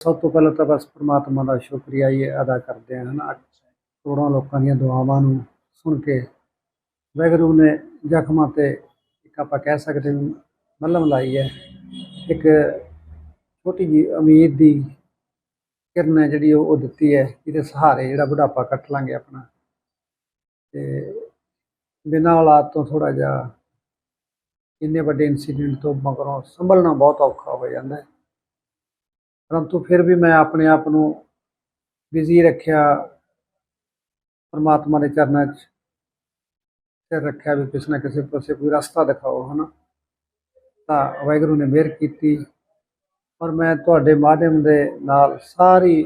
ਸਭ ਤੋਂ ਪਹਿਲਾਂ ਤਾਂ ਬਸ ਪ੍ਰਮਾਤਮਾ ਦਾ ਸ਼ੁਕਰੀਆ ਹੀ ਅਦਾ ਕਰਦੇ ਹਾਂ, ਹਨਾ। ਕਰੋੜਾਂ ਲੋਕਾਂ ਦੀਆਂ ਦੁਆਵਾਂ ਨੂੰ ਸੁਣ ਕੇ ਵਾਹਿਗੁਰੂ ਨੇ ਜ਼ਖਮਾਂ ਤੇ ਇੱਕ ਆਪਾਂ ਕਹਿ ਸਕਦੇ ਹਾਂ ਮੱਲਮ ਲਾਈ ਹੈ। ਇੱਕ ਛੋਟੀ ਜੀ ਉਮੀਦ ਦੀ ਕਿਰਨ ਹੈ ਜਿਹੜੀ ਉਹ ਉਹ ਦਿੱਤੀ ਹੈ ਜਿਹਦੇ ਸਹਾਰੇ ਜਿਹੜਾ ਬੁਢਾਪਾ ਕੱਟ ਲਾਂਗੇ ਆਪਣਾ। ਤੇ ਬਿਨਾਂ ਔਲਾਦ ਤੋਂ ਥੋੜਾ ਜਿਹਾ ਇੰਨੇ ਵੱਡੇ ਇਨਸੀਡੈਂਟ ਤੋਂ ਮਗਰੋਂ ਸੰਭਲਣਾ ਬਹੁਤ ਔਖਾ ਹੋ ਜਾਂਦਾ ਹੈ। ਪਰੰਤੂ ਫਿਰ ਵੀ ਮੈਂ ਆਪਣੇ ਆਪ ਨੂੰ ਬਿਜ਼ੀ ਰੱਖਿਆ, ਪਰਮਾਤਮਾ ਦੇ ਚਰਨਾਂ 'ਚ ਸਿਰ ਰੱਖਿਆ ਵੀ ਕਿਸੇ ਨਾ ਕਿਸੇ ਪਾਸੇ ਕੋਈ ਰਸਤਾ ਦਿਖਾਓ, ਹਨਾ? ਤਾਂ ਵਾਹਿਗੁਰੂ ਨੇ ਮਿਹਰ ਕੀਤੀ ਔਰ ਮੈਂ ਤੁਹਾਡੇ ਮਾਧਿਅਮ ਦੇ ਨਾਲ ਸਾਰੀ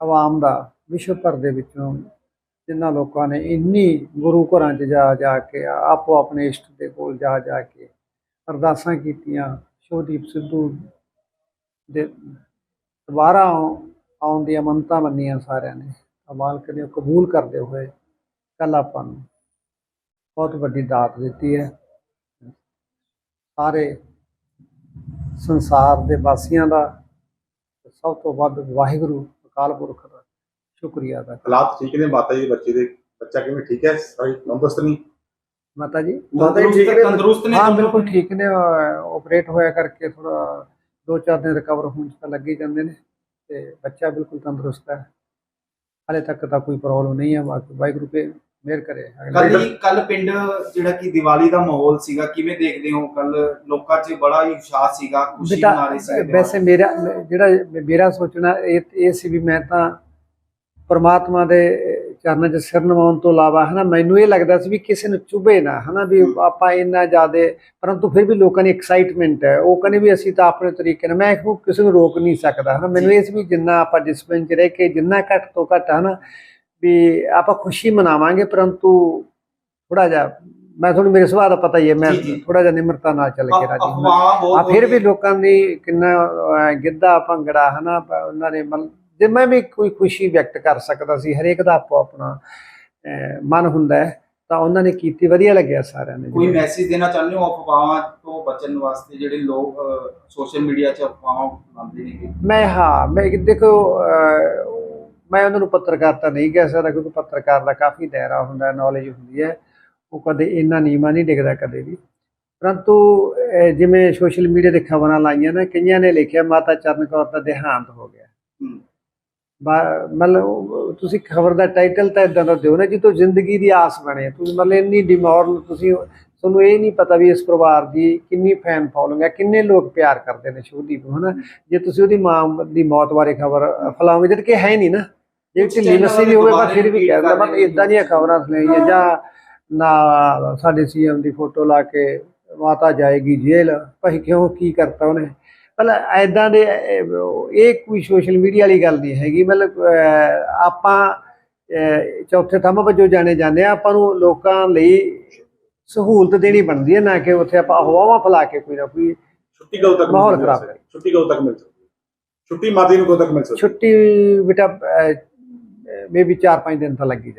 ਆਵਾਮ ਦਾ ਵਿਸ਼ਵ ਭਰ ਦੇ ਵਿੱਚੋਂ ਜਿਨ੍ਹਾਂ ਲੋਕਾਂ ਨੇ ਇੰਨੀ ਗੁਰੂ ਘਰਾਂ 'ਚ ਜਾ ਜਾ ਕੇ, ਆਪੋ ਆਪਣੇ ਇਸ਼ਟ ਦੇ ਕੋਲ ਜਾ ਜਾ ਕੇ ਅਰਦਾਸਾਂ ਕੀਤੀਆਂ ਸ਼ੋਦੀਪ ਸਿੱਧੂ ਦੇ ਦੁਬਾਰਾ ਆਉ- ਆਉਣ ਦੀਆਂ ਮੰਨਤਾਂ ਮੰਨੀਆਂ ਸਾਰਿਆਂ ਨੇ। ਤਾਂ ਮਾਲਕ ਨੇ ਕਬੂਲ ਕਰਦੇ ਹੋਏ ਕੱਲ ਆਪਾਂ ਨੂੰ ਬਹੁਤ ਵੱਡੀ ਦਾਤ ਦਿੱਤੀ ਹੈ। ਸਾਰੇ ਸੰਸਾਰ ਦੇ ਵਾਸੀਆਂ ਦਾ ਸਭ ਤੋਂ ਵੱਧ ਵਾਹਿਗੁਰੂ ਅਕਾਲ ਪੁਰਖ ਦਾ ਸ਼ੁਕਰੀਆ ਕਰਦਾ। ਹਾਲਾਤ ਠੀਕ ਨੇ? ਮਾਤਾ ਜੀ ਦੇ ਬੱਚੇ ਦੇ ਬੱਚਾ ਕਿਵੇਂ? ਠੀਕ ਹੈ? ਸਾਰੀ ਤੰਦਰੁਸਤ ਨਹੀਂ ਮਾਤਾ ਜੀ? ਮਾਤਾ ਜੀ ਠੀਕ ਨੇ ਤੰਦਰੁਸਤ ਨੇ? ਹਾਂ? ਬਿਲਕੁਲ ਠੀਕ ਨੇ। ਆਪਰੇਟ ਹੋਇਆ ਕਰਕੇ ਥੋੜਾ ਦੋ ਚਾਰ ਦਿਨ ਰਿਕਵਰ ਹੋਣ ਚ ਤਾਂ ਲੱਗੇ ਜਾਂਦੇ ਨੇ ਤੇ ਬੱਚਾ ਬਿਲਕੁਲ ਤੰਦਰੁਸਤ ਹੈ। ਹਾਲੇ ਤੱਕ ਤਾਂ ਕੋਈ ਪ੍ਰੋਬਲਮ ਨਹੀਂ ਹੈ ਬਾਕੀ ਵਾਹਿਗੁਰੂ ਕੇ ਮਿਹਰ ਕਰੇ। ਕੱਲ ਹੀ ਕੱਲ ਪਿੰਡ ਜਿਹੜਾ ਕਿ ਦੀਵਾਲੀ ਦਾ ਮਾਹੌਲ ਸੀਗਾ ਕਿਵੇਂ ਦੇਖਦੇ ਹੋ? ਕੱਲ ਲੋਕਾਂ 'ਚ ਬੜਾ ਹੀ ਉਤਸ਼ਾਹ ਸੀਗਾ ਖੁਸ਼ੀ ਬੇਟਾ ਮਨਾ ਰਹੇ ਸੀ ਵੈਸੇ ਮੇਰਾ ਜਿਹੜਾ ਮੇਰਾ ਸੋਚਣਾ ਇਹ ਇਹ ਸੀ ਵੀ ਮੈਂ ਤਾਂ ਪ੍ਰਮਾਤਮਾ ਦੇ ਚਰਨਾਂ 'ਚ ਸਿਰ ਨਵਾਉਣ ਤੋਂ ਇਲਾਵਾ ਹਨਾ ਮੈਨੂੰ ਇਹ ਲੱਗਦਾ ਸੀ ਵੀ ਕਿਸੇ ਨੂੰ ਚੁਭੇ ਨਾ ਹਨਾ ਵੀ ਆਪਾਂ ਇੰਨਾ ਜ਼ਿਆਦੇ ਪਰੰਤੂ ਫਿਰ ਵੀ ਲੋਕਾਂ ਦੀ ਐਕਸਾਈਟਮੈਂਟ ਹੈ। ਉਹ ਕਹਿੰਦੇ ਵੀ ਅਸੀਂ ਤਾਂ ਆਪਣੇ ਤਰੀਕੇ ਨਾਲ ਮੈਂ ਕਿਸੇ ਨੂੰ ਰੋਕ ਨਹੀਂ ਸਕਦਾ ਹਨਾ। ਮੈਨੂੰ ਇਹ ਸੀ ਵੀ ਜਿੰਨਾ ਆਪਾਂ ਡਿਸਪਲਿਨ 'ਚ ਰਹਿ ਕੇ ਜਿੰਨਾ ਘੱਟ ਤੋਂ ਘੱਟ ਹਨਾ ਵੀ ਆਪਾਂ ਖੁਸ਼ੀ ਮਨਾਵਾਂਗੇ ਪਰੰਤੂ ਥੋੜਾ ਜਿਹਾ ਮੈਂ ਤੁਹਾਨੂੰ ਮੇਰੇ ਸੁਭਾਅ ਦਾ ਪਤਾ ਹੀ ਹੈ ਮੈਂ। ਥੋੜਾ ਜਿਹਾ ਨਿਮਰਤਾ ਨਾਲ ਚੱਲ ਕੇ ਰਾਜੀ ਹਾਂ। ਆ ਫਿਰ ਵੀ। ਲੋਕਾਂ ਦੀ ਕਿੰਨਾ ਗਿੱਧਾ ਭੰਗੜਾ ਹਨਾ ਉਹਨਾਂ ਨੇ ਜੇ ਮੈਂ ਵੀ ਕੋਈ ਖੁਸ਼ੀ ਵਿਅਕਤ ਕਰ ਸਕਦਾ ਸੀ ਹਰੇਕ ਦਾ ਆਪੋ ਆਪਣਾ ਮਨ ਹੁੰਦਾ ਤਾਂ ਉਹਨਾਂ ਨੇ ਕੀਤੀ ਵਧੀਆ ਲੱਗਿਆ ਸਾਰਿਆਂ ਨੇ। ਕੋਈ ਮੈਸੇਜ ਦੇਣਾ ਚਾਹੁੰਦੇ ਹੋ ਅਫਵਾਹਾਂ ਤੋਂ ਬਚਣ ਵਾਸਤੇ ਜਿਹੜੇ ਲੋਕ ਸੋਸ਼ਲ ਮੀਡੀਆ 'ਚ ਅਫਵਾਹਾਂ ਫੈਲਾਉਂਦੇ ਨੇ ਮੈਂ ਹਾਂ ਮੈਂ ਦੇਖੋ ਮੈਂ ਉਹਨਾਂ ਨੂੰ ਪੱਤਰਕਾਰਤਾ ਨਹੀਂ ਕਹਿ ਸਕਦਾ ਕਿਉਂਕਿ ਪੱਤਰਕਾਰ ਦਾ ਕਾਫੀ ਦਾਇਰਾ ਹੁੰਦਾ ਨੌਲੇਜ ਹੁੰਦੀ ਹੈ। ਉਹ ਕਦੇ ਇੰਨਾ ਨੀਵਾਂ ਨਹੀਂ ਡਿੱਗਦਾ ਕਦੇ ਵੀ। ਪਰੰਤੂ ਜਿਵੇਂ ਸੋਸ਼ਲ ਮੀਡੀਆ ਤੇ ਖਬਰਾਂ ਲਾਈਆਂ ਨਾ ਕਈਆਂ ਨੇ ਲਿਖਿਆ ਮਾਤਾ ਚਰਨ ਕੌਰ ਦਾ ਦੇਹਾਂਤ ਹੋ ਗਿਆ। ਮਤਲਬ ਤੁਸੀਂ ਖਬਰ ਦਾ ਟਾਈਟਲ ਤਾਂ ਇਦਾਂ ਦਾ ਦਿਓ ਨਾ ਜਿੱਤੋਂ ਜ਼ਿੰਦਗੀ ਦੀ ਆਸ ਬਣੇ। ਤੁਸੀਂ ਮਤਲਬ ਇੰਨੀ ਡਿਮੋਰਲ ਤੁਸੀਂ ਤੁਹਾਨੂੰ ਇਹ ਨਹੀਂ ਪਤਾ ਵੀ ਇਸ ਪਰਿਵਾਰ ਦੀ ਕਿੰਨੀ ਫੈਨ ਫੋਲੋਇੰਗ ਹੈ ਕਿੰਨੇ ਲੋਕ ਪਿਆਰ ਕਰਦੇ ਨੇ ਸ਼ੁਭਦੀਪ ਨੂੰ ਹਨਾ? ਜੇ ਤੁਸੀਂ ਉਹਦੀ ਮਾਂ ਦੀ ਮੌਤ ਬਾਰੇ ਖਬਰ ਫੈਲਾਓਗੇ ਜਦ ਕਿ ਹੈ ਨਹੀਂ ਨਾ। ਜੇ ਢਿੱਲੀ ਮੱਸੀ ਵੀ ਹੋਵੇ ਪਰ ਫਿਰ ਵੀ ਕਹਿ ਦਿੰਦਾ ਪਰ ਇਦਾਂ ਦੀਆਂ ਖਬਰਾਂ ਸੁਣਾਈਆਂ ਜਾਂ ਨਾ ਸਾਡੇ ਸੀਐਮ ਦੀ ਫੋਟੋ ਲਾ ਕੇ ਮਾਤਾ ਜਾਏਗੀ ਜੇਲ੍ਹ ਭਾਈ ਕਿਉਂ ਕੀ ਕਰਤਾ ਉਹਨੇ? ਮਤਲਬ ਐਦਾਂ ਦੇ ਇਹ ਕੋਈ ਸੋਸ਼ਲ ਮੀਡੀਆ ਵਾਲੀ ਗੱਲ ਨਹੀਂ ਹੈਗੀ ਮਤਲਬ ਆਪਾਂ ਚੌਥੇ ਥੰਮ ਵਜੋਂ ਜਾਣੇ ਜਾਂਦੇ ਆ ਆਪਾਂ ਨੂੰ ਲੋਕਾਂ ਲਈ ਸਹੂਲਤ ਦੇਣੀ ਬਣਦੀ ਹੈ ਨਾ ਕਿ ਉੱਥੇ ਆਪਾਂ ਹਵਾਵਾਂ ਫੈਲਾ ਕੇ ਕੋਈ ਨਾ ਕੋਈ ਛੁੱਟੀ ਕਦੋਂ ਤੱਕ ਮਾਹੌਲ ਖਰਾਬ? ਛੁੱਟੀ ਕਦੋਂ ਤੱਕ ਮਿਲ ਸਕਦੀ? ਛੁੱਟੀ ਜੀ ਨੂੰ ਕਦੋਂ ਤੱਕ ਮਿਲ ਸਕਦੀ? ਛੁੱਟੀ ਬੇਟਾ ਮੇਬੀ 4-5 ਦਿਨ ਤਾਂ ਲੱਗ ਹੀ